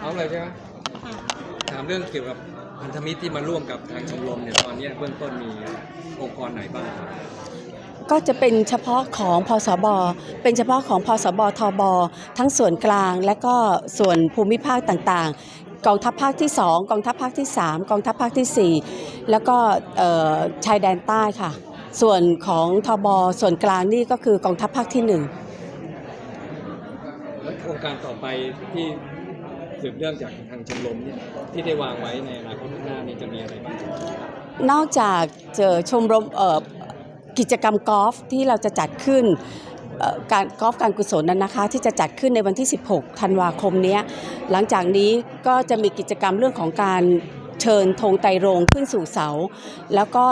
เอาเลยใช่ไหมถามเรื่องเกี่ยวกับพันธมิตรที่มาร่วมกับทางชมรมเนี่ยตอนนี้เบื้องต้นมีองค์กรไหนบ้างครับก็จะเป็นเฉพาะของพสบเป็นเฉพาะของพสบทบ ทั้งส่วนกลางและก็ส่วนภูมิภาคต่างๆ กองทัพภาคที่ 2 กองทัพภาคที่ 3 กองทัพภาคทีสี่4 แล้วก็ชายแดนใต้ค่ะ ส่วนของทบส่วนกลางนี่ก็คือกองทัพภาคที่1และโครงการต่อไปที่สืบเนื่องจากทางชมรมเนี่ยที่ได้วางไว้ในอนาคตข้างหน้านี่จะมีอะไรบ้างนอกจากเจอชมรมเอ่อกิจกรรมกอล์ฟที่เราจะจัดขึ้นการกอล์ฟการกุศลนั้นนะคะ ที่จะจัดขึ้นในวันที่ 16 ธันวาคมเนี้ยหลังจากนี้ก็จะมีกิจกรรมเรื่องของการเชิญธงไตรรงขึ้นสู่เสา แล้วก็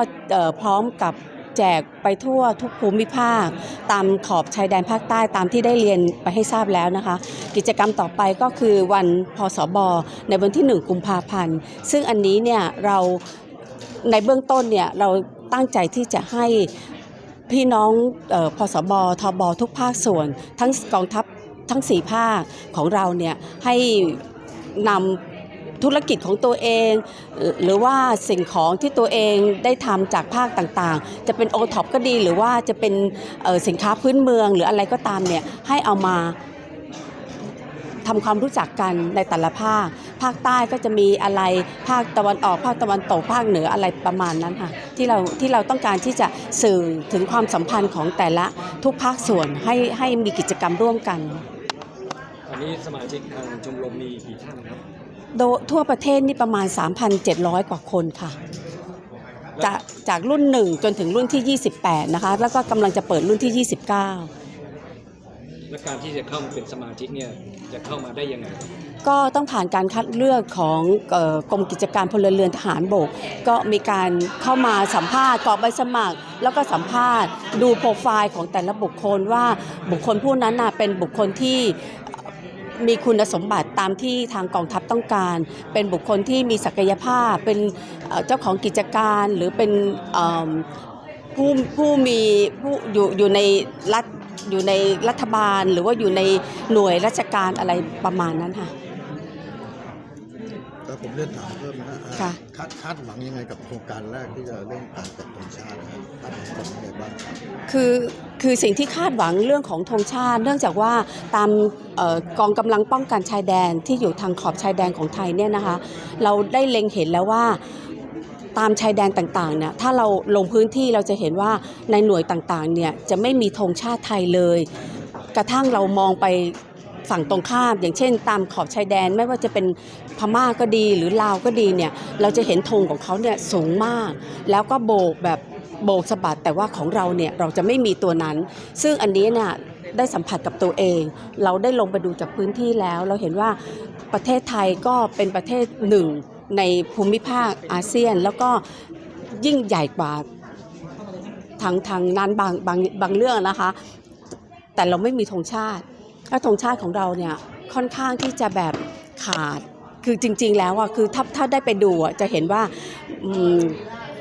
พร้อมกับ แจกไปทั่วทุกภูมิภาค ตามขอบชายแดนภาคใต้ตามที่ได้เรียนไปให้ทราบแล้วนะคะ กิจกรรมต่อไปก็คือวันพศบในวันที่ 1 กุมภาพันธ์ ซึ่งอันนี้เนี่ยเราในเบื้องต้นเนี่ยเราตั้งใจที่จะให้พี่น้องออพสบทบทุกภาคส่วน ทั้งกองทัพทั้งสี่ภาคของเราเนี่ยให้นำ ธุรกิจของตัวเอง หรือว่าสิ่งของที่ตัวเองได้ทำจากภาคต่างๆ จะเป็นโอท็อปก็ดีหรือว่าจะเป็นสินค้าพื้นเมือง หรืออะไรก็ตามเนี่ยให้เอามาทำความรู้จักกันในแต่ละภาค ภาคใต้ก็จะมีอะไร ภาคตะวันออก ภาคตะวันตก ภาคเหนืออะไรประมาณนั้นค่ะ ที่เราที่เราต้องการที่จะสื่อถึงความสัมพันธ์ของแต่ละทุกภาคส่วนให้ให้มีกิจกรรมร่วมกันตอนนี้สมาชิกทางชมรมมีกี่ท่านครับ ทั่วประเทศนี่ประมาณ 3,700 กว่าคนค่ะ จากจากรุ่น 1 จนถึงรุ่นที่ 28 นะคะ แล้วก็กำลังจะเปิดรุ่นที่ 29 และการที่จะเข้ามาเป็นสมาชิกเนี่ยจะเข้ามาได้ยังไงครับก็ต้องผ่านการคัดเลือกของเอ่อกรมกิจการพลเรือนทหารบก ก็มีการเข้ามาสัมภาษณ์กรอกใบสมัคร แล้วก็สัมภาษณ์ ดูโปรไฟล์ของแต่ละบุคคลว่าบุคคลผู้นั้นน่ะเป็นบุคคลที่ มีคุณสมบัติตามที่ทางกองทัพต้องการ เป็นบุคคลที่มีศักยภาพ เป็นเจ้าของกิจการหรือเป็นผู้ผู้มีผู้อยู่อยู่ในรัฐอยู่ในรัฐบาล หรือว่าอยู่ในหน่วยราชการอะไรประมาณนั้นค่ะ ผมเรียนถามเพิ่มนะฮะค่ะ คาดคาดหวังยังไงกับโครงการแรกที่จะเรื่องการจัดธงชาตินะครับคาดหวังยังไงบ้างครับ คือคือสิ่งที่คาดหวังเรื่องของธงชาติ เนื่องจากว่าตามเอ่อกองกำลังป้องกันชายแดนที่อยู่ทางขอบชายแดนของไทยเนี่ยนะคะ เราได้เล็งเห็นแล้วว่าตามชายแดนต่างๆเนี่ยถ้าเราลงพื้นที่เราจะเห็นว่าในหน่วยต่างๆเนี่ยจะไม่มีธงชาติไทยเลย กระทั่งเรามองไป ฝั่งตรงข้าม อย่างเช่น ตามขอบชายแดนไม่ว่าจะเป็นพม่าก็ดีหรือลาวก็ดีเนี่ยเราจะเห็นธงของเขาเนี่ยสูงมาก แล้วก็โบกแบบโบกสะบัดแต่ว่าของเราเนี่ยเราจะไม่มีตัวนั้น ซึ่งอันนี้เนี่ยได้สัมผัสกับตัวเอง เราได้ลงไปดูจากพื้นที่แล้ว เราเห็นว่าประเทศไทยก็เป็นประเทศหนึ่งในภูมิภาคอาเซียน แล้วก็ยิ่งใหญ่กว่าทางทางนั้นบางบางบางเรื่องนะคะ แต่เราไม่มีธงชาติ แล้วธงชาติของเราเนี่ยค่อนข้างที่จะแบบขาด คือจริง ๆ แล้วอะคือถ้าถ้าได้ไปดูอะจะเห็นว่า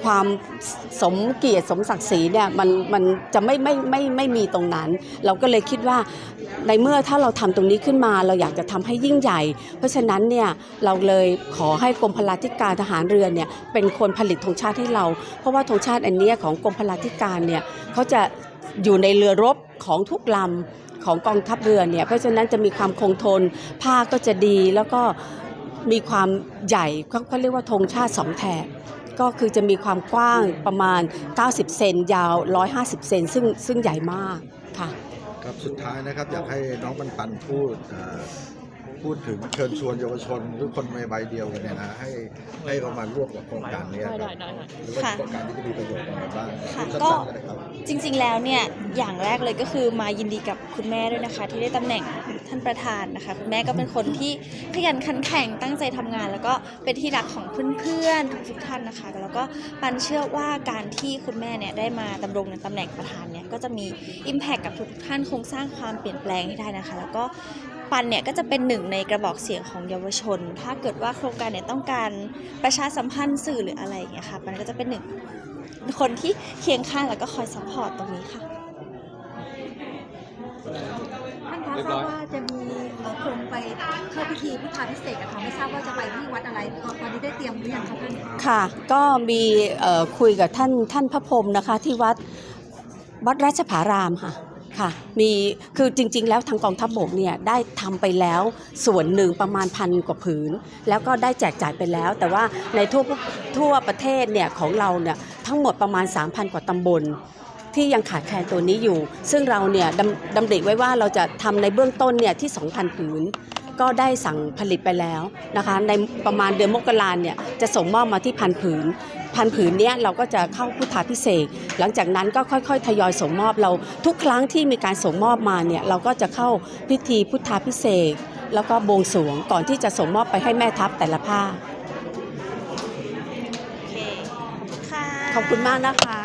ความสมเกียรติสมศักดิ์ศรีเนี่ยมันมันจะไม่ไม่ไม่ไม่มีตรงนั้น เราก็เลยคิดว่าในเมื่อถ้าเราทำตรงนี้ขึ้นมา เราอยากจะทำให้ยิ่งใหญ่ เพราะฉะนั้นเนี่ยเราเลยขอให้กรมพลาธิการทหารเรือเนี่ยเป็นคนผลิตธงชาติให้เรา เพราะว่าธงชาติอันเนี้ยของกรมพลาธิการเนี่ยเขาจะอยู่ในเรือรบของทุกลำ ของกองทัพเรือเนี่ยเพราะฉะนั้นจะมีความคงทน ผ้าก็จะดีแล้วก็มีความใหญ่เขาเรียกว่าธงชาติสองแถบก็คือจะมีความกว้างประมาณ 90 เซนยาว 150 เซนซึ่งซึ่งใหญ่มากค่ะ ครับสุดท้ายนะครับอยากให้น้องปันปันพูด พูดถึงเชิญชวนเยาวชนหรือคนในใบเดียวกันเนี่ยนะให้ให้เขามาร่วมกับโครงการนี้ครับหรือว่าค่ะโครงการที่จะมีประโยชน์ยังไงบ้างค่ะสั้นก็ๆนะครับจริงๆแล้วเนี่ยอย่างแรกเลยก็คือมายินดีกับคุณแม่ด้วยนะคะ ที่ได้ตำแหน่งท่านประธานนะคะ คุณแม่ก็เป็นคนที่ขยันขันแข็งตั้งใจทำงาน แล้วก็เป็นที่รักของเพื่อนๆทุกๆท่านนะคะ แล้วก็ปันเชื่อว่าการที่คุณแม่เนี่ยได้มาดำรงในตำแหน่งประธานเนี่ยก็จะมี Impact กับทุกๆท่านคงสร้างความเปลี่ยนแปลงให้ได้นะคะ แล้วก็ ปันเนี่ยก็จะเป็นหนึ่งในกระบอกเสียงของเยาวชน ถ้าเกิดว่าโครงการเนี่ยต้องการประชาสัมพันธ์สื่อหรืออะไรอย่างเงี้ยค่ะปันก็จะเป็นหนึ่งคนที่เคียงข้างแล้วก็คอยซัพพอร์ตตรงนี้ค่ะท่านคะเรียบทร้ราอบยว่าจะมีเราคงไปเข้าพิธีพุทธาพิเศษกอะค่ะไม่ทราบว่าจะไปที่วัดอะไรตอนตอนนี้ได้เตรียมหรือยังคะท่านค่ะ ก็มีเอ่อคุยกับท่านท่านพระพรหมนะคะที่วัดวัดราชภารามค่ะ ค่ะมีคือจริง ๆ แล้วทางกองทัพบกเนี่ยได้ทำไปแล้วส่วนหนึ่งประมาณพันกว่าผืน แล้วก็ได้แจกจ่ายไปแล้ว แต่ว่าในทั่วทั่วประเทศเนี่ยของเราเนี่ยทั้งหมดประมาณ 3,000 กว่าตำบลที่ยังขาดแคลนตัวนี้อยู่ ซึ่งเราเนี่ยดำดำริไว้ว่าเราจะทำในเบื้องต้นเนี่ยที่ 2,000 ผืน ก็ได้สั่งผลิตไปแล้วนะคะในประมาณเดือนมกราเนี่ยจะส่งมอบมาที่พันผืน พันผืนเนี้ยเราก็จะเข้าพุทธาพิเศษกหลังจากนั้นก็ค่อยๆ ทยอยส่งมอบเราทุกครั้งที่มีการส่งมอบมาเนี่ยเราก็จะเข้าพิธีพุทธาพิเศษกแล้วก็บวงสรวงก่อนที่จะส่งมอบไปให้แม่ทัพแต่ละภาคโอเคค่ะขอบคุณมากนะคะ